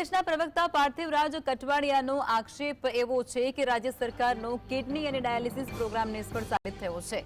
કોંગ્રેસના પ્રવક્તા પાર્થિવરાજ કટવાડિયાનો આક્ષેપ એવો છે કે રાજ્ય સરકારનો કિડની અને ડાયાલિસિસ પ્રોગ્રામ નિષ્ફળ સાબિત થયો છે.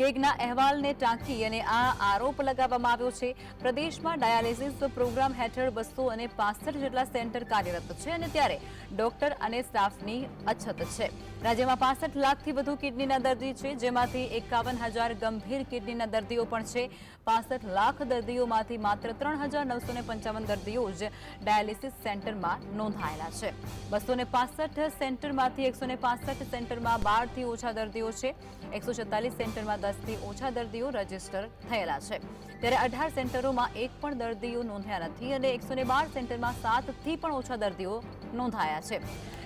કેગના અહેવાલને ટાંકી અને આ આરોપ લગાવવામાં આવ્યો છે. પ્રદેશમાં ડાયાલિસિસ પ્રોગ્રામ હેઠળ બસો અને પાસઠ જેટલા સેન્ટર કાર્યરત છે અને ત્યારે ડોક્ટર અને સ્ટાફની અછત છે. રાજ્યમાં પાસઠ લાખથી વધુ કિડનીના દર્દી છે, જેમાંથી એકાવન હજાર ગંભીર કિડનીના દર્દીઓ પણ છે. પાસઠ લાખ દર્દીઓમાંથી માત્ર ત્રણ હજાર નવસો ને પંચાવન દર્દીઓ જ ડાયાલિસિસ સેન્ટરમાં નોંધાયેલા છે. બસો ને પાસઠ સેન્ટરમાંથી એકસો ને પાસઠ સેન્ટરમાં બારથી ઓછા દર્દીઓ છે. એકસો સેન્ટરમાં દસથી ઓછા દર્દીઓ રજિસ્ટર થયેલા છે. ત્યારે અઢાર સેન્ટરોમાં એક પણ દર્દીઓ નોંધાયા નથી અને એકસો ને બાર સેન્ટરમાં સાતથી પણ ઓછા દર્દીઓ નોંધાયા છે.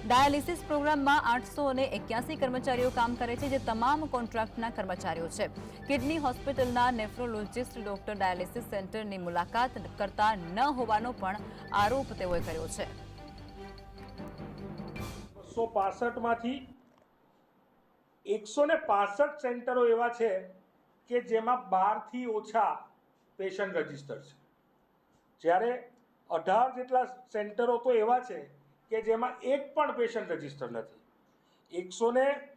ડાયાલિસિસ પ્રોગ્રામમાં આઠસો અને એક્યાસી કર્મચારીઓ કામ કરે છે, જે તમામ કોન્ટ્રાક્ટના કર્મચારીઓ છે. કિડની હોસ્પિટલના નેફ્રોલોજિસ્ટ ડોક્ટર ડાયાલિસિસ સેન્ટરની મુલાકાત કરતા ન હોવાનો પણ આરોપ તેઓએ કર્યો છે. બસો પાસઠમાંથી એકસો ને પાસઠ સેન્ટરો એવા છે કે જેમાં બારથી ઓછા પેશન્ટ રજિસ્ટર છે. જ્યારે અઢાર જેટલા સેન્ટરો તો એવા છે કે જેમાં એક પણ પેશન્ટ રજિસ્ટર નથી. એકસો ને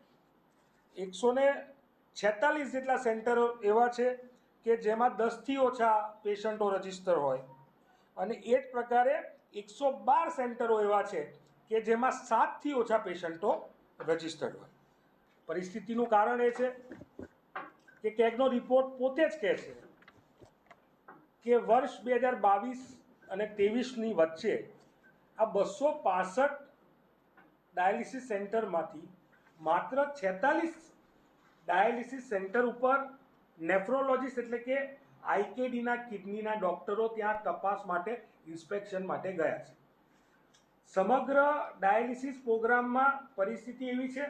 એકસો ને છેતાલીસ જેટલા સેન્ટરો એવા છે કે જેમાં દસથી ઓછા પેશન્ટો રજિસ્ટર હોય. અને એ જ પ્રકારે એકસો બાર સેન્ટરો એવા છે કે જેમાં સાતથી ઓછા પેશન્ટો રજિસ્ટર્ડ હોય. પરિસ્થિતિનું કારણ એ છે કે કેગનો રિપોર્ટ પોતે જ કહે છે કે વર્ષ બે હજાર બાવીસ અને ત્રેવીસની વચ્ચે આ બસો પાસઠ ડાયાલિસિસ સેન્ટરમાંથી માત્ર છેતાલીસ ડાયાલિસિસ સેન્ટર ઉપર નેફ્રોલોજીસ્ટ એટલે કે આઈકેડીના કિડનીના ડૉક્ટરો ત્યાં તપાસ માટે, ઇન્સ્પેક્શન માટે ગયા છે. સમગ્ર ડાયાલિસિસ પ્રોગ્રામમાં પરિસ્થિતિ એવી છે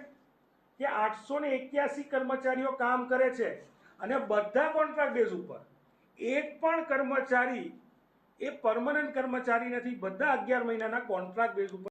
કે આઠસો ને એક્યાસી કર્મચારીઓ કામ કરે છે અને બધા કોન્ટ્રાક્ટ બેઝ ઉપર એક પણ કર્મચારી એ પરમનન્ટ કર્મચારી નથી, બધા અગિયાર મહિનાના કોન્ટ્રાક્ટ બેઝ ઉપર